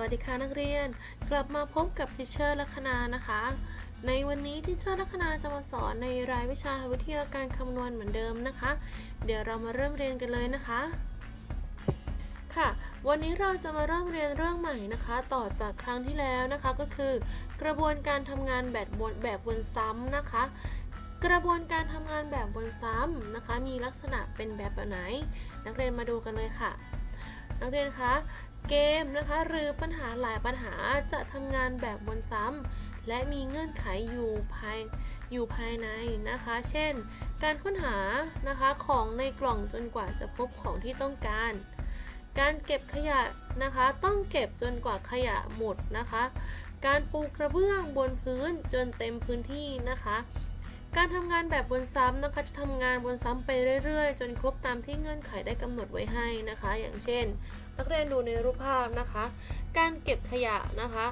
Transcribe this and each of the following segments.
วัสดีค่ะนักเรียน กลับมาพบกับทิเชอร์ลัคนานะคะ ในวันนี้ทิเชอร์ลัคนาจะมาสอนในรายวิชาวิทยาการคำนวณเหมือนเดิมนะคะ เดี๋ยวเรามาเริ่มเรียนกันเลยนะคะ ค่ะ วันนี้เราจะมาเริ่มเรียนเรื่องใหม่นะคะ ต่อจากครั้งที่แล้วนะคะก็คือ กระบวนการทำงานแบบวนแบบวนซ้ำนะคะ กระบวนการทำงานแบบวนซ้ำนะคะ มีลักษณะเป็นแบบไหน นักเรียนมาดูกันเลยค่ะนักเรียนคะ เกมนะคะ หรือปัญหาหลายปัญหาจะทำงานแบบวนซ้ำและมีเงื่อนไขอยู่ภายอยู่ภายในนะคะ เช่น การค้นหานะคะของในกล่องจนกว่าจะพบของที่ต้องการ การเก็บขยะนะคะ ต้องเก็บจนกว่าขยะหมดนะคะ การปูกระเบื้องบนพื้นจนเต็มพื้นที่นะคะ การทำงานแบบวนซ้ำนะคะจะทำงานวนซ้ำไปเรื่อยๆ จนครบตามที่เงื่อนไขได้กำหนดไว้ให้นะคะ อย่างเช่น นักเรียนดูในรูปภาพนะคะ การเก็บขยะนะคะ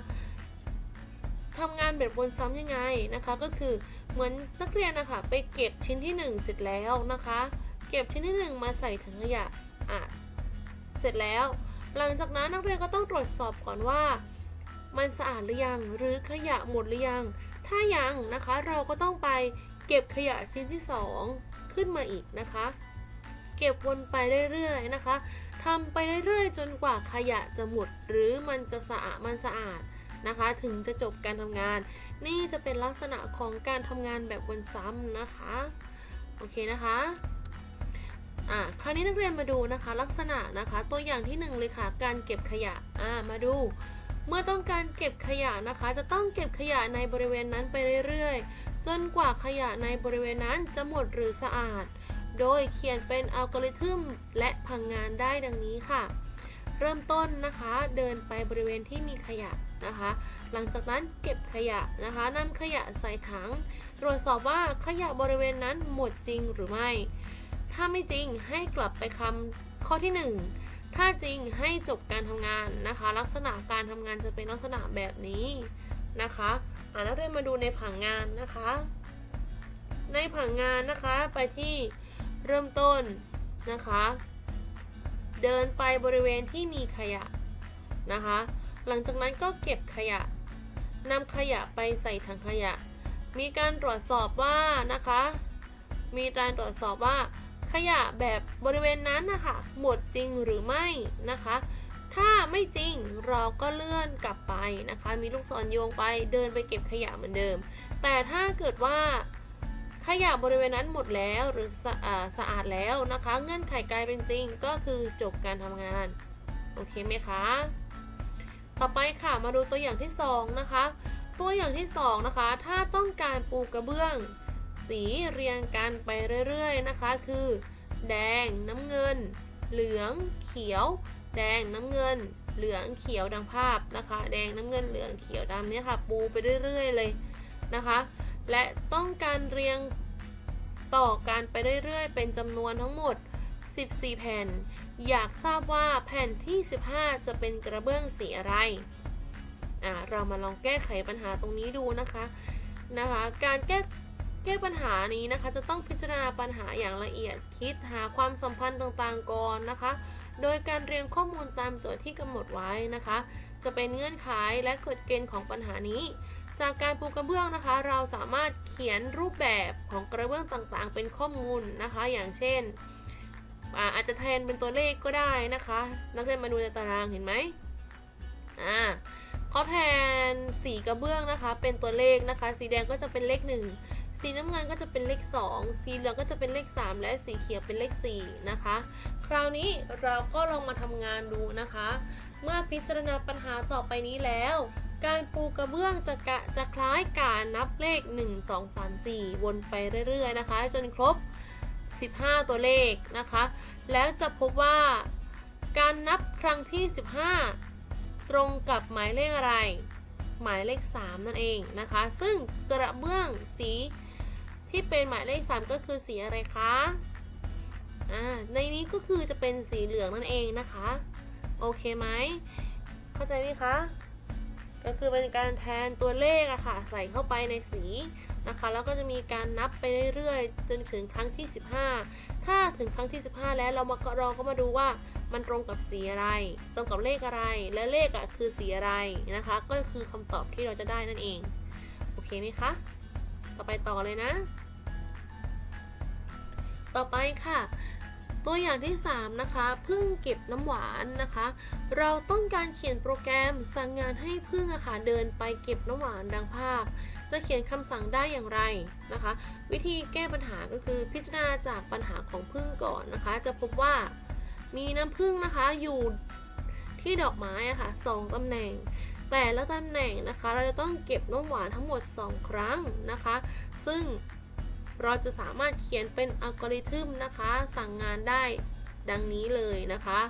ทำงานแบบวนซ้ำยังไงนะคะ ก็คือเหมือนนักเรียนนะคะไปเก็บชิ้นที่ 1 เสร็จแล้วนะคะ เก็บชิ้นที่ 1 มาใส่ถังขยะอะเสร็จแล้ว หลังจากนั้นนักเรียนก็ต้องตรวจสอบก่อนว่า มันสะอาดหรือยังหรือขยะหมดหรือยัง ถ้ายังนะคะเราก็ต้องไปเก็บขยะชิ้นที่ 2 ขึ้นมาอีกนะคะ เก็บวนไปเรื่อยๆนะคะ ทำไปเรื่อยๆ จนกว่าขยะจะหมด หรือมันจะสะอาดมันสะอาดนะคะ ถึงจะจบการทำงาน นี่จะเป็นลักษณะของการทำงานแบบวนซ้ำนะคะ โอเคนะคะอ่าคราวนี้นักเรียนมาดูนะคะ ลักษณะนะคะ ตัวอย่างที่หนึ่งเลยค่ะ การเก็บขยะอ่ามาดู เมื่อต้องการเก็บขยะนะคะ จะต้องเก็บขยะในบริเวณนั้นไปเรื่อยๆ จนกว่าขยะในบริเวณนั้นจะหมดหรือสะอาด โดยเขียนเป็นอัลกอริทึมและพังงานได้ดังนี้ค่ะ เริ่มต้นนะคะเดินไปบริเวณที่มีขยะนะคะ หลังจากนั้นเก็บขยะนะคะนำขยะใส่ถัง ตรวจสอบว่าขยะบริเวณนั้นหมดจริงหรือไม่ ถ้าไม่จริงให้กลับไปคำข้อที่ 1 ถ้าจริงให้จบการทำงานนะคะ ลักษณะการทำงานจะเป็นลักษณะแบบนี้นะคะอ่านักเรียนมาดูในผังงานนะคะ ในผังงานนะคะไปที่ เริ่มต้นนะคะ เดินไปบริเวณที่มีขยะนะคะ หลังจากนั้นก็เก็บขยะนำขยะไปใส่ถังขยะ มีการตรวจสอบว่านะคะ มีการตรวจสอบว่าขยะแบบบริเวณนั้นนะคะหมดจริงหรือไม่นะคะ ถ้าไม่จริงเราก็เลื่อนกลับไปนะคะ มีลูกศรโยงไปเดินไปเก็บขยะเหมือนเดิม แต่ถ้าเกิดว่า ขยะบริเวณนั้นหมดแล้วหรือสะอาสะอาดแล้วนะคะ เงื่อนไขกลายเป็นจริงก็คือจบการทำงาน โอเคไหมคะ ต่อไปค่ะมาดูตัวอย่างที่ 2 นะคะ ตัวอย่างที่ 2 นะคะ ถ้าต้องการปูกระเบื้อง สีเรียงกันไปเรื่อยๆนะคะ คือ แดงน้ำเงิน เหลือง เขียว แดงน้ำเงิน เหลืองเขียวดังภาพนะคะ แดงน้ำเงินเหลืองเขียวดำเนี่ยค่ะ ปูไปเรื่อย ๆ เลยนะคะ และต้องการเรียงต่อกันไปเรื่อยๆ เป็นจำนวนทั้งหมด 14 แผ่น อยากทราบว่าแผ่นที่ 15 จะเป็นกระเบื้องสีอะไรอ่าเรามาลองแก้ไขปัญหาตรงนี้ดูนะคะนะคะ การแก้แก้ปัญหานี้นะคะ จะต้องพิจารณาปัญหาอย่างละเอียดคิดหาความสัมพันธ์ต่างๆก่อนนะคะ โดยการเรียงข้อมูลตามโจทย์ที่กำหนดไว้นะคะ จะเป็นเงื่อนไขและกฎเกณฑ์ของปัญหานี้ จากการปูกระเบื้องนะคะ เราสามารถเขียนรูปแบบของกระเบื้องต่างๆ เป็นข้อมูลนะคะ อย่างเช่นอาจจะแทนเป็นตัวเลขก็ได้นะคะ นักเรียนมาดูในตารางเห็นไหมอ่าเขาแทนสีกระเบื้องนะคะ เป็นตัวเลขนะคะ สีแดงก็จะเป็นเลข 1 สีน้ำเงินก็จะเป็นเลข 2 สีเหลืองก็จะเป็นเลข 3 และสีเขียวเป็นเลข4นะคะ คราวนี้เราก็ลองมาทำงานดูนะคะ เมื่อพิจารณาปัญหาต่อไปนี้แล้ว การปูกระเบื้องจะกะจะคล้ายการนับเลข 1 2 3 4 วนไปเรื่อยๆนะคะ จนครบ 15 ตัวเลขนะคะ แล้วจะพบว่าการนับครั้งที่ 15 ตรงกับหมายเลขอะไร หมายเลข 3 นั่นเองนะคะ ซึ่งกระเบื้องสีที่เป็นหมายเลข 3 ก็คือสีอะไรคะอ่าในนี้ก็คือจะเป็นสีเหลืองนั่นเองนะคะ โอเคไหม เข้าใจไหมคะ ก็คือเป็นการแทนตัวเลขอะค่ะ ใส่เข้าไปในสีนะคะแล้วก็จะมีการนับไปเรื่อยๆ จนถึงครั้งที่ 15 ถ้าถึงครั้งที่ 15 แล้วเรามาก็เราก็มาดูว่ามันตรงกับสีอะไร ตรงกับเลขอะไรและเลขอะคือสีอะไรนะคะ ก็คือคำตอบที่เราจะได้นั่นเองโอเคไหมคะต่อไปต่อเลยนะ ต่อไปค่ะ ตัวอย่างที่ 3 นะคะพึ่งเก็บน้ำหวานนะคะ เราต้องการเขียนโปรแกรมสั่งงานให้พึ่งอะค่ะเดินไปเก็บน้ำหวานดังภาพ จะเขียนคำสั่งได้อย่างไรนะคะ วิธีแก้ปัญหาก็คือพิจารณาจากปัญหาของพึ่งก่อนนะคะ จะพบว่ามีน้ำพึ่งนะคะอยู่ที่ดอกไม้อะค่ะสองตำแหน่ง แต่ละตำแหน่งนะคะ เราจะต้องเก็บน้ำหวานทั้งหมด 2 ครั้งนะคะ ซึ่ง เราจะสามารถเขียนเป็นอัลกอริทึมนะคะ สั่งงานได้ดังนี้เลยนะคะ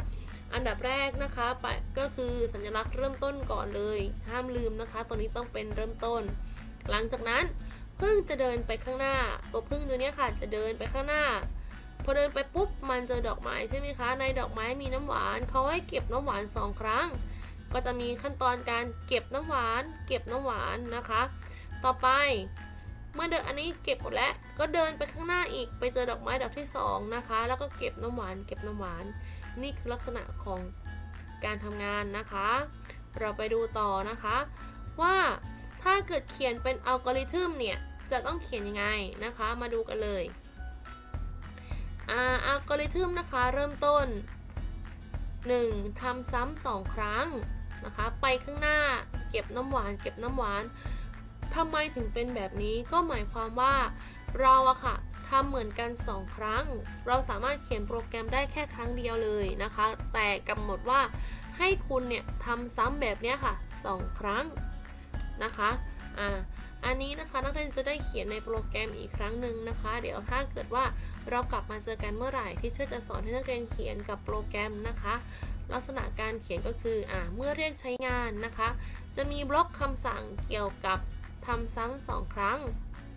อันดับแรกนะคะไปก็คือสัญลักษณ์เริ่มต้นก่อนเลย ห้ามลืมนะคะ ตัวนี้ต้องเป็นเริ่มต้น หลังจากนั้นพึ่งจะเดินไปข้างหน้า ตัวพึ่งตัวนี้ค่ะจะเดินไปข้างหน้า พอเดินไปปุ๊บมันเจอดอกไม้ใช่ไหมคะ ในดอกไม้มีน้ำหวานเขาให้เก็บน้ำหวานสองครั้ง ก็จะมีขั้นตอนการเก็บน้ำหวาน เก็บน้ำหวานนะคะ ต่อไป เมื่อเดินอันนี้เก็บหมดแล้ว ก็เดินไปข้างหน้าอีกไปเจอดอกไม้ดอกที่สองนะคะ แล้วก็เก็บน้ำหวาน เก็บน้ำหวาน นี่คือลักษณะของการทำงานนะคะ เราไปดูต่อนะคะ ว่าถ้าเกิดเขียนเป็นอัลกอริทึมเนี่ยจะต้องเขียนยังไงนะคะ มาดูกันเลยอัลกอริทึมนะคะเริ่มต้น 1. ทำซ้ำสองครั้งนะคะ ไปข้างหน้า เก็บน้ำหวาน เก็บน้ำหวาน ทำไมถึงเป็นแบบนี้ก็หมายความว่า เราอะค่ะทำเหมือนกัน 2 ครั้ง เราสามารถเขียนโปรแกรมได้แค่ครั้งเดียวเลยนะคะ แต่กำหนดว่าให้คุณเนี่ยทำซ้ำแบบนี้ค่ะ 2 ครั้งนะคะอ่าอันนี้นะคะนักเรียนจะได้เขียนในโปรแกรมอีกครั้งหนึ่งนะคะ เดี๋ยวถ้าเกิดว่าเรากลับมาเจอกันเมื่อไหร่ที่เชื่อจะสอนให้นักเรียนเขียนกับโปรแกรมนะคะ ลักษณะการเขียนก็คืออ่าเมื่อเรียกใช้งานนะคะ จะมีบล็อกคำสั่งเกี่ยวกับ ทำซ้ำสองครั้ง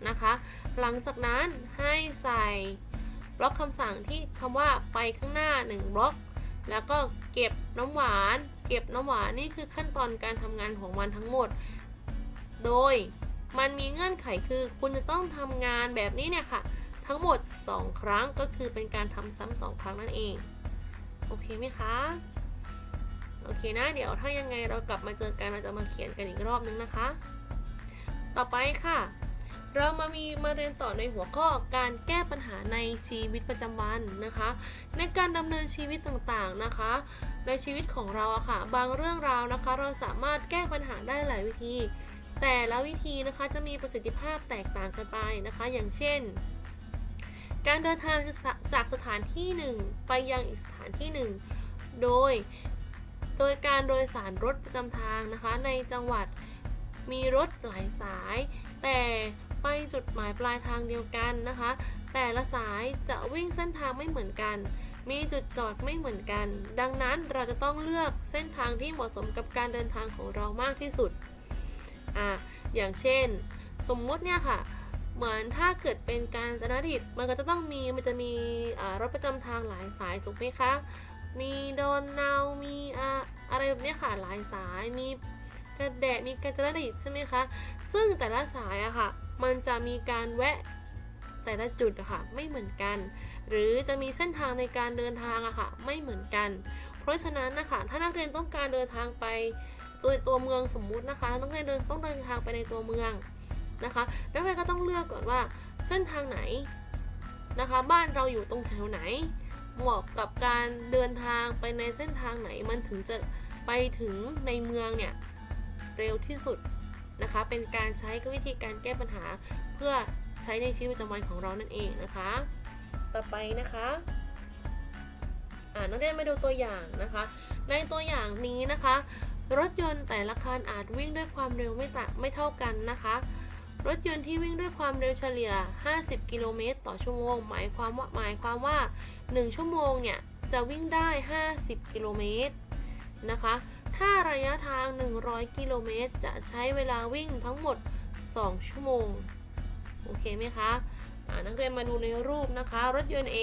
นะคะ หลังจากนั้นให้ใส่บล็อกคำสั่งที่คำว่าไปข้างหน้า 1 บล็อก แล้วก็เก็บน้ำหวาน เก็บน้ำหวานนี่คือขั้นตอนการทำงานของมันทั้งหมด โดยมันมีเงื่อนไขคือคุณจะต้องทำงานแบบนี้เนี่ยค่ะ ทั้งหมด 2 ครั้งก็คือเป็นการทำซ้ำสองครั้งนั่นเอง โอเคไหมคะ โอเคนะ เดี๋ยวถ้ายังไงเรากลับมาเจอกันเราจะมาเขียนกันอีกรอบนึงนะคะ ต่อไปค่ะ เรามามีมาเรียนต่อในหัวข้อการแก้ปัญหาในชีวิตประจำวันนะคะ ในการดำเนินชีวิตต่างๆนะคะ ในชีวิตของเราอะค่ะ บางเรื่องราวนะคะ เราสามารถแก้ปัญหาได้หลายวิธี แต่ละวิธีนะคะจะมีประสิทธิภาพแตกต่างกันไปนะคะ อย่างเช่นการเดินทางจากสถานที่หนึ่งไปยังอีกสถานที่หนึ่งโดย โดยการโดยสารรถประจำทางนะคะ ในจังหวัด มีรถหลายสาย แต่ไปจุดหมายปลายทางเดียวกันนะคะ แต่ละสายจะวิ่งเส้นทางไม่เหมือนกัน มีจุดจอดไม่เหมือนกัน ดังนั้นเราจะต้องเลือกเส้นทางที่เหมาะสมกับการเดินทางของเรามากที่สุดอ่าอย่างเช่น สมมุติเนี่ยค่ะเหมือนถ้าเกิดเป็นการจนดิตมันก็จะต้องมีมันจะมีรถประจำทางหลายสายถูกไหมคะ มีโดนนาวมีอะอะไรแบบนี้ค่ะหลายสายมี กระแดะมีการจนดิตใช่ไหมคะ ซึ่งแต่ละสายอะค่ะ มันจะมีการแวะแต่ละจุดอะค่ะไม่เหมือนกัน หรือจะมีเส้นทางในการเดินทางอะค่ะไม่เหมือนกัน เพราะฉะนั้นนะคะถ้านักเรียนต้องการเดินทางไปตัวตัวเมืองสมมุตินะคะนักเรียนเดินต้องเดินทางไปในตัวเมืองนะคะนักเรียนก็ต้องเลือกก่อนว่าเส้นทางไหนนะคะ บ้านเราอยู่ตรงแถวไหนเหมาะกับการเดินทางไปในเส้นทางไหนมันถึงจะไปถึงในเมืองเนี่ย เร็วที่สุดนะคะ เป็นการใช้วิธีการแก้ปัญหาเพื่อใช้ในชีวิตประจำวันของเรานั่นเองนะคะ ต่อไปนะคะอ่านักเรียนมาดูตัวอย่างนะคะ ในตัวอย่างนี้นะคะ รถยนต์แต่ละคันอาจวิ่งด้วยความเร็วไม่ต่ไม่เท่ากันนะคะ รถยนต์ที่วิ่งด้วยความเร็วเฉลี่ย 50 กิโลเมตรต่อชั่วโมง หมายความว่าหมายความว่า 1 ชั่วโมงเนี่ยจะวิ่งได้ 50 กิโลเมตรนะคะ ถ้าระยะทาง 100 กิโลเมตร จะใช้เวลาวิ่งทั้งหมด 2 ชั่วโมง โอเคไหมคะนักเรียนมาดูในรูปนะคะ รถยนต์ A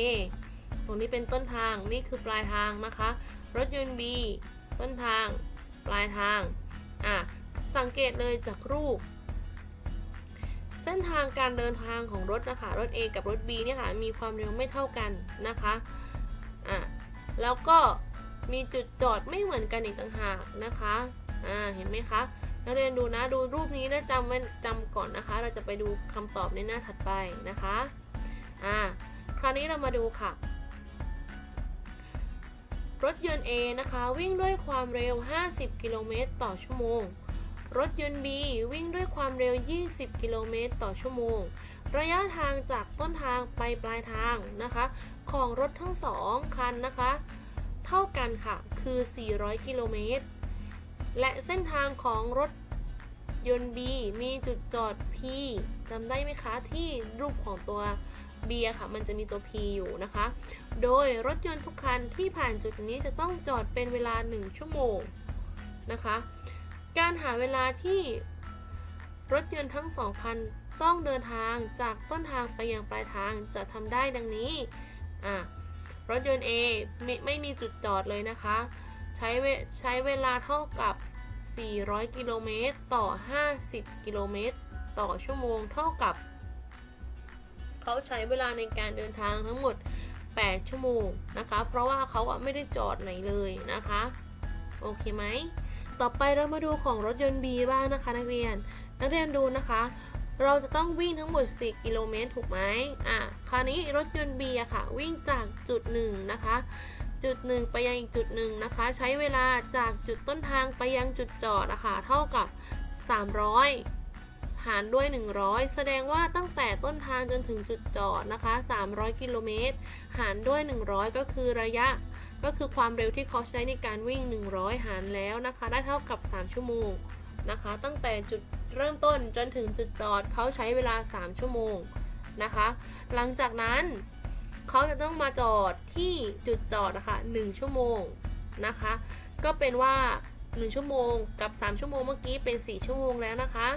ตรงนี้เป็นต้นทาง นี่คือปลายทางนะคะ รถยนต์ B ต้นทาง ปลายทาง อะ สังเกตเลยจากรูป เส้นทางการเดินทางของรถนะคะ รถ A กับรถ B เนี่ยค่ะ มีความเร็วไม่เท่ากันนะคะ อะ แล้วก็ มีจุดจอดไม่เหมือนกันอีกต่างหากนะคะ อ่า เห็นไหมคะ นักเรียนดูนะ ดูรูปนี้นะจำไว้จำก่อนนะคะ เราจะไปดูคำตอบในหน้าถัดไปนะคะ อ่า คราวนี้เรามาดูค่ะ รถยนต์ A นะคะ วิ่งด้วยความเร็ว 50 กิโลเมตรต่อชั่วโมง รถยนต์ B วิ่งด้วยความเร็ว 20 กิโลเมตรต่อชั่วโมง ระยะทางจากต้นทางไปปลายทางนะคะ ของรถทั้งสองคันนะคะ เท่ากันค่ะ คือ 400 กิโลเมตร และเส้นทางของรถยนต์ B มีจุดจอด P จำได้ไหมคะ ที่รูปของตัว B ค่ะ มันจะมีตัว P อยู่นะคะ โดยรถยนต์ทุกคันที่ผ่านจุดนี้จะต้องจอดเป็นเวลา 1 ชั่วโมงนะคะ การหาเวลาที่รถยนต์ทั้งสองคันต้องเดินทางจากต้นทางไปยังปลายทางจะทำได้ดังนี้ อะ รถยนต์ A ไม่ไม่มีจุดจอดเลยนะคะ ใช้ใช้เวลาเท่ากับ 400 กิโลเมตรต่อ 50 กิโลเมตร ต่อชั่วโมงเท่ากับ เขาใช้เวลาในการเดินทางทั้งหมด 8 ชั่วโมงนะคะ เพราะว่าเขาไม่ได้จอดไหนเลยนะคะ โอเคไหม ต่อไปเรามาดูของรถยนต์ B บ้างนะคะ นักเรียน นักเรียนดูนะคะ เราจะต้องวิ่งทั้งหมด 4 กิโลเมตรถูกไหมอะ คราวนี้รถยนต์ B อะค่ะ วิ่งจากจุดหนึ่งนะคะ จุดหนึ่งไปยังอีกจุดหนึ่งนะคะ ใช้เวลาจากจุดต้นทางไปยังจุดจอดนะคะเท่ากับ 300 หารด้วย 100 แสดงว่าตั้งแต่ต้นทางจนถึงจุดจอดนะคะ 300 กิโลเมตร หารด้วย 100 ก็คือระยะ ก็คือความเร็วที่เขาใช้ในการวิ่ง 100 หารแล้วนะคะ ได้เท่ากับ 3 ชั่วโมง นะคะ ตั้งแต่จุดเริ่มต้นจนถึงจุดจอดเขาใช้เวลา 3 ชั่วโมงนะคะ หลังจากนั้นเขาจะต้องมาจอดที่จุดจอดนะคะ1ชั่วโมงนะคะ ก็เป็นว่า 1 ชั่วโมงกับ 3 ชั่วโมงเมื่อกี้เป็น 4 ชั่วโมงแล้วนะคะ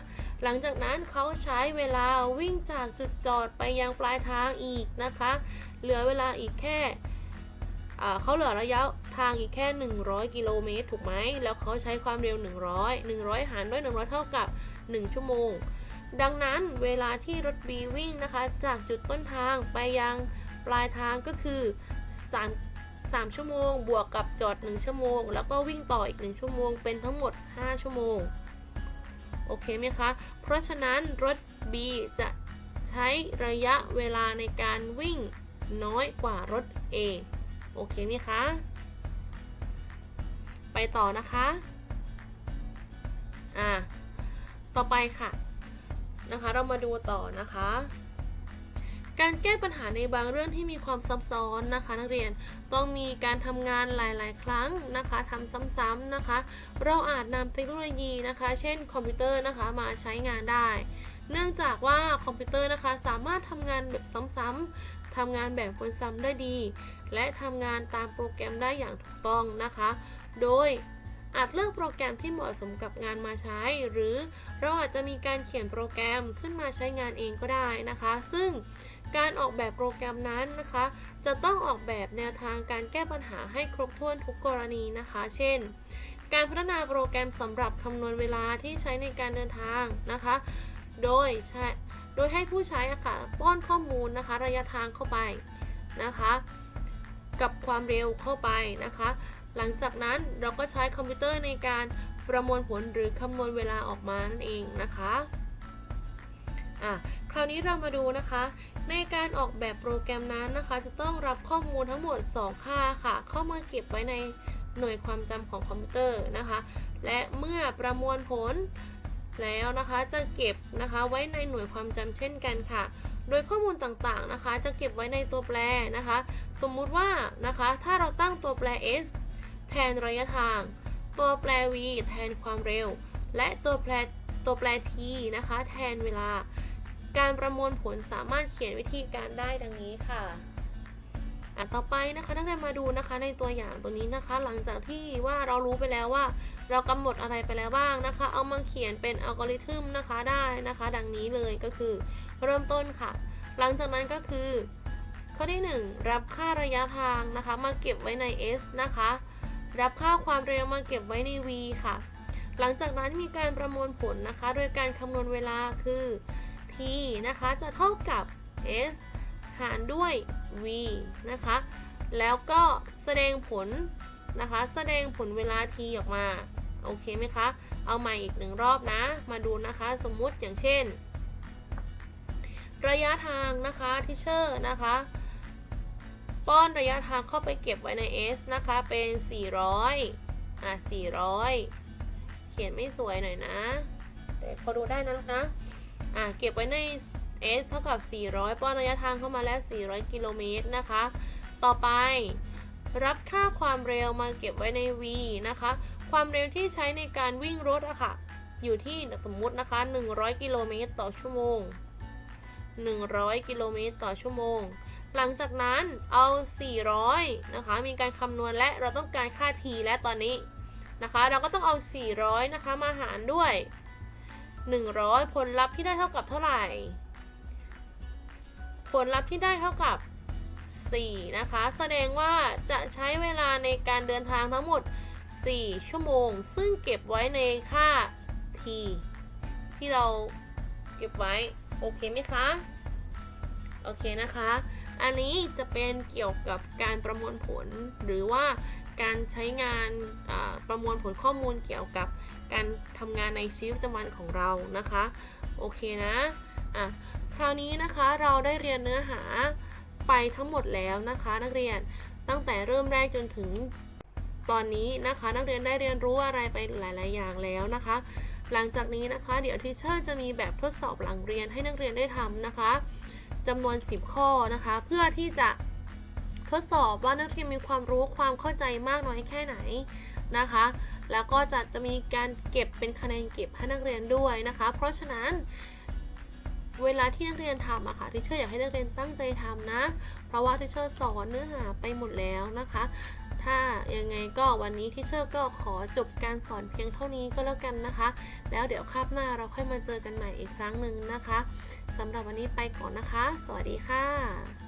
หลังจากนั้นเขาใช้เวลาวิ่งจากจุดจอดไปยังปลายทางอีกนะคะ เหลือเวลาอีกแค่ เขาเหลือระยะทางอีกแค่ 100 กิโลเมตรถูกไหม แล้วเขาใช้ความเร็ว 100 100 หารด้วย 100 เท่ากับ 1 ชั่วโมง ดังนั้นเวลาที่รถ B วิ่งนะคะ จากจุดต้นทางไปยังปลายทางก็คือ 3 3 ชั่วโมง บวกกับจอด 1 ชั่วโมง แล้วก็วิ่งต่ออีก 1 ชั่วโมง เป็นทั้งหมด 5 ชั่วโมง โอเคไหมคะ เพราะฉะนั้นรถ B จะใช้ระยะเวลาในการวิ่งน้อยกว่ารถ A โอเคไหมคะ ไปต่อนะคะ อ่า ต่อไปค่ะ นะคะ เรามาดูต่อนะคะ การแก้ปัญหาในบางเรื่องที่มีความซับซ้อนนะคะ นักเรียน ต้องมีการทำงานหลาย ๆ ครั้งนะคะทำซ้ำๆนะคะ เราอาจนำเทคโนโลยีนะคะ เช่นคอมพิวเตอร์นะคะ มาใช้งานได้เนื่องจากว่าคอมพิวเตอร์นะคะสามารถทำงานแบบซ้ำๆทำงานแบบวนซ้ำได้ดี และทำงานตามโปรแกรมได้อย่างถูกต้องนะคะ โดยอาจเลือกโปรแกรมที่เหมาะสมกับงานมาใช้ หรือเราอาจจะมีการเขียนโปรแกรมขึ้นมาใช้งานเองก็ได้นะคะ ซึ่งการออกแบบโปรแกรมนั้นนะคะ จะต้องออกแบบแนวทางการแก้ปัญหาให้ครบถ้วนทุกกรณีนะคะ เช่น การพัฒนาโปรแกรมสำหรับคำนวณเวลาที่ใช้ในการเดินทางนะคะ โดยใช้โดยให้ผู้ใช้อะค่ะป้อนข้อมูลนะคะ ระยะทางเข้าไปนะคะ กับความเร็วเข้าไปนะคะ หลังจากนั้นเราก็ใช้คอมพิวเตอร์ในการประมวลผลหรือคำนวณเวลาออกมานั่นเองนะคะอะคราวนี้เรามาดูนะคะ ในการออกแบบโปรแกรมนั้นนะคะ จะต้องรับข้อมูลทั้งหมด 2 ค่าค่ะ เข้ามาเก็บไว้ในหน่วยความจำของคอมพิวเตอร์นะคะ และเมื่อประมวลผลแล้วนะคะจะเก็บนะคะไว้ในหน่วยความจำเช่นกันค่ะ โดยข้อมูลต่างๆนะคะ จะเก็บไว้ในตัวแปรนะคะ สมมุติว่านะคะถ้าเราตั้งตัวแปร s แทนระยะทาง ตัวแปร v แทนความเร็ว และตัวแปรตัวแปร t นะคะ แทนเวลา การประมวลผลสามารถเขียนวิธีการได้ดังนี้ค่ะ อะต่อไปนะคะนักเรียนมาดูนะคะในตัวอย่างตัวนี้นะคะ หลังจากที่ว่าเรารู้ไปแล้วว่า เรากำหนดอะไรไปแล้วบ้างนะคะ เอามาเขียนเป็นอัลกอริทึมนะคะได้นะคะ ดังนี้เลยก็คือเริ่มต้นค่ะ หลังจากนั้นก็คือ ข้อที่ 1 รับค่าระยะทางนะคะ มาเก็บไว้ใน s นะคะ รับค่าความเร็วมาเก็บไว้ใน v ค่ะ หลังจากนั้นมีการประมวลผลนะคะ โดยการคำนวณเวลาคือ t นะคะจะเท่ากับ s หารด้วย v นะคะ แล้วก็แสดงผลนะคะ แสดงผลเวลา t ออกมา โอเคไหมคะ เอาใหม่อีกหนึ่งรอบนะ มาดูนะคะ สมมุติอย่างเช่น ระยะทางนะคะที่เชอร์นะคะ ป้อนระยะทางเข้าไปเก็บไว้ใน s นะคะ เป็น 400 อะ 400 เขียนไม่สวยหน่อยนะ แต่พอดูได้นะลูกนะ อะ เก็บไว้ใน s เท่ากับ 400 ป้อนระยะทางเข้ามาแล้ว 400 กิโลเมตรนะคะ ต่อไป รับค่าความเร็วมาเก็บไว้ใน v นะคะ ความเร็วที่ใช้ในการวิ่งรถอะค่ะ อยู่ที่สมมุตินะคะ 100 กิโลเมตรต่อชั่วโมง 100 กิโลเมตรต่อชั่วโมง หลังจากนั้นเอา 400 นะคะ มีการคำนวณและเราต้องการค่า t และตอนนี้นะคะ เราก็ต้องเอา 400 นะคะ มาหารด้วย 100 ผลลัพธ์ที่ได้เท่ากับเท่าไหร่ ผลลัพธ์ที่ได้เท่ากับ 4 นะคะ แสดงว่าจะใช้เวลาในการเดินทางทั้งหมด 4 ชั่วโมง ซึ่งเก็บไว้ในค่า t ที่เราเก็บไว้ โอเคไหมคะ โอเคนะคะ อันนี้จะเป็นเกี่ยวกับการประมวลผล หรือว่าการใช้งานประมวลผลข้อมูลเกี่ยวกับการทำงานในชีวิตประจำวันของเรานะคะ โอเคนะ อะ คราวนี้นะคะเราได้เรียนเนื้อหาไปทั้งหมดแล้วนะคะ นักเรียนตั้งแต่เริ่มแรกจนถึงตอนนี้นะคะ นักเรียนได้เรียนรู้อะไรไปหลาย ๆ อย่างแล้วนะคะ หลังจากนี้นะคะ เดี๋ยวทิเชอร์จะมีแบบทดสอบหลังเรียนให้นักเรียนได้ทำนะคะจำนวน 10 ข้อนะคะ เพื่อที่จะทดสอบว่านักเรียนมีความรู้ความเข้าใจมากน้อยแค่ไหนนะคะ แล้วก็จะจะมีการเก็บเป็นคะแนนเก็บให้นักเรียนด้วยนะคะ เพราะฉะนั้น เวลาที่นักเรียนทำอะค่ะทิเชอร์อยากให้นักเรียนตั้งใจทำนะ เพราะว่าทิเชอร์สอนเนื้อหาไปหมดแล้วนะคะ ถ้ายังไงก็วันนี้ทิเชอร์ก็ขอจบการสอนเพียงเท่านี้ก็แล้วกันนะคะ แล้วเดี๋ยวคาบหน้าเราค่อยมาเจอกันใหม่อีกครั้งหนึ่งนะคะสำหรับวันนี้ไปก่อนนะคะ สวัสดีค่ะ